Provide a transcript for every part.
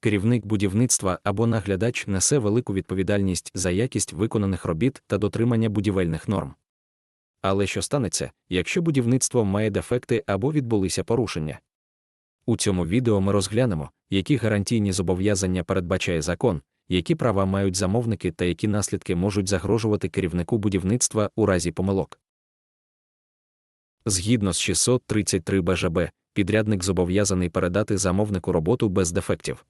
керівник будівництва або наглядач несе велику відповідальність за якість виконаних робіт та дотримання будівельних норм. Але що станеться, якщо будівництво має дефекти або відбулися порушення? У цьому відео ми розглянемо, які гарантійні зобов'язання передбачає закон, які права мають замовники та які наслідки можуть загрожувати керівнику будівництва у разі помилок. Згідно з 633 БЖБ, підрядник зобов'язаний передати замовнику роботу без дефектів.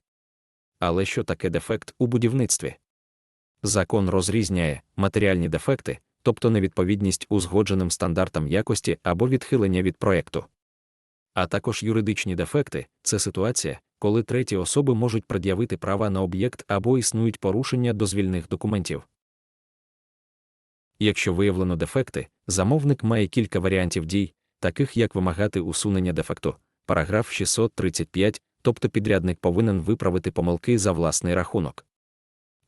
Але що таке дефект у будівництві? Закон розрізняє матеріальні дефекти, тобто невідповідність узгодженим стандартам якості або відхилення від проєкту. А також юридичні дефекти це ситуація, коли треті особи можуть пред'явити права на об'єкт або існують порушення дозвільних документів. Якщо виявлено дефекти, замовник має кілька варіантів дій, таких як вимагати усунення дефекту, параграф 635, тобто підрядник повинен виправити помилки за власний рахунок.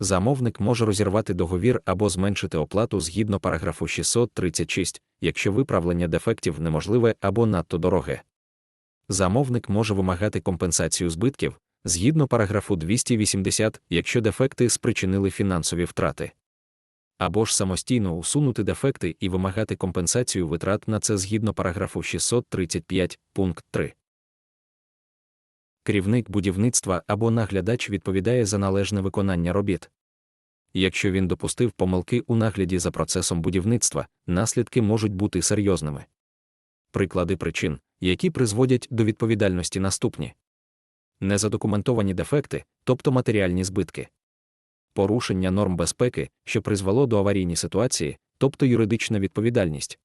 Замовник може розірвати договір або зменшити оплату згідно параграфу 636, якщо виправлення дефектів неможливе або надто дороге. Замовник може вимагати компенсацію збитків згідно параграфу 280, якщо дефекти спричинили фінансові втрати. Або ж самостійно усунути дефекти і вимагати компенсацію витрат на це згідно параграфу 635, пункт 3. Керівник будівництва або наглядач відповідає за належне виконання робіт. Якщо він допустив помилки у нагляді за процесом будівництва, наслідки можуть бути серйозними. Приклади причин, які призводять до відповідальності наступні незадокументовані дефекти, тобто матеріальні збитки, порушення норм безпеки, що призвело до аварійні ситуації, тобто юридична відповідальність,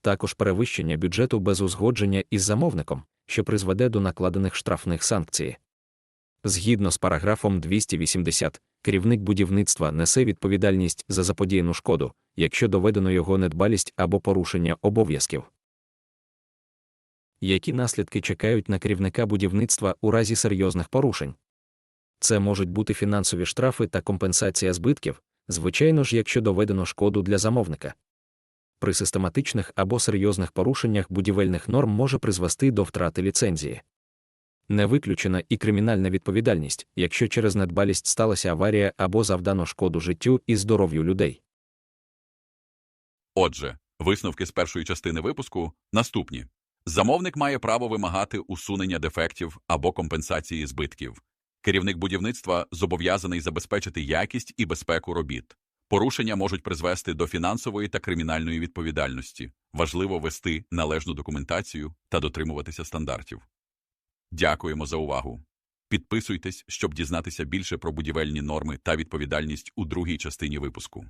також перевищення бюджету без узгодження із замовником, що призведе до накладених штрафних санкцій. Згідно з параграфом 280, керівник будівництва несе відповідальність за заподіяну шкоду, якщо доведено його недбалість або порушення обов'язків. Які наслідки чекають на керівника будівництва у разі серйозних порушень? Це можуть бути фінансові штрафи та компенсація збитків, звичайно ж, якщо доведено шкоду для замовника. При систематичних або серйозних порушеннях будівельних норм може призвести до втрати ліцензії. Не виключена і кримінальна відповідальність, якщо через недбалість сталася аварія або завдано шкоду життю і здоров'ю людей. Отже, висновки з першої частини випуску наступні. Замовник має право вимагати усунення дефектів або компенсації збитків. Керівник будівництва зобов'язаний забезпечити якість і безпеку робіт. Порушення можуть призвести до фінансової та кримінальної відповідальності. Важливо вести належну документацію та дотримуватися стандартів. Дякуємо за увагу. Підписуйтесь, щоб дізнатися більше про будівельні норми та відповідальність у другій частині випуску.